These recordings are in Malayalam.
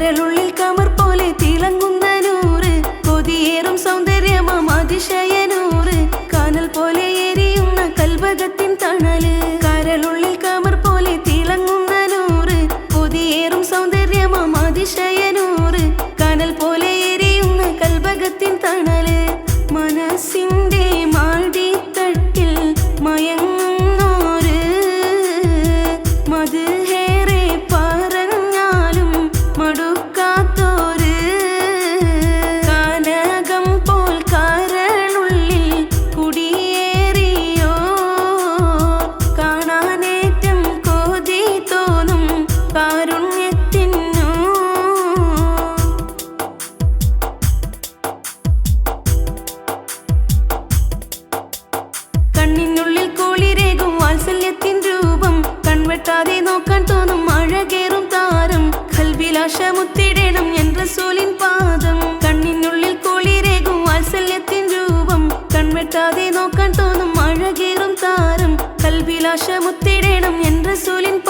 കരളുള്ളിൽ കമർ പോലെ തിളങ്ങുന്ന നൂറ് കൊതിയേറും സൗന്ദര്യമാം അതിശയ வசமுத்திடணும் என்ற சொல்லின் பாதம். கண்ணின் உள்ளில் குளிரேகும் வாத்சல்யத்தின் ரூபம். கண்வெட்டாதே நோக்கம் தோணும் அழகேறும் தாரம். கல்விலாசமுத்திடணும் என்ற சொல்லின்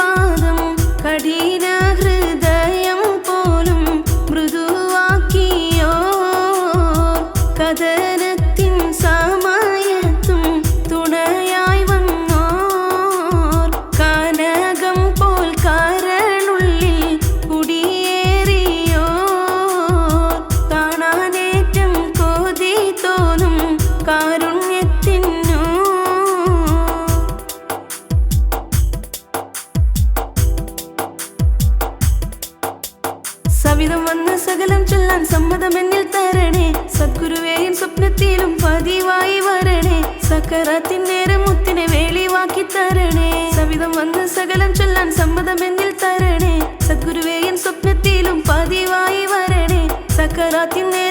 സവിധം വന്ന് സകലം ചൊല്ലാൻ സമ്മതം എന്നിൽ തരണേ. സദ്ഗുരുവേയും സ്വപ്നത്തിലും പതിവായി വരണേ. സക്കറാത്തിൻ നേരം മുത്തിനെ വേളിവാക്കി തരണേ. സവിധം വന്ന് സകലം ചൊല്ലാൻ സമ്മതം എന്നിൽ തരണേ. സദ്ഗുരുവേയും സ്വപ്നത്തിലും പതിവായി വരണേ. സക്കറാത്തിൻ നേരം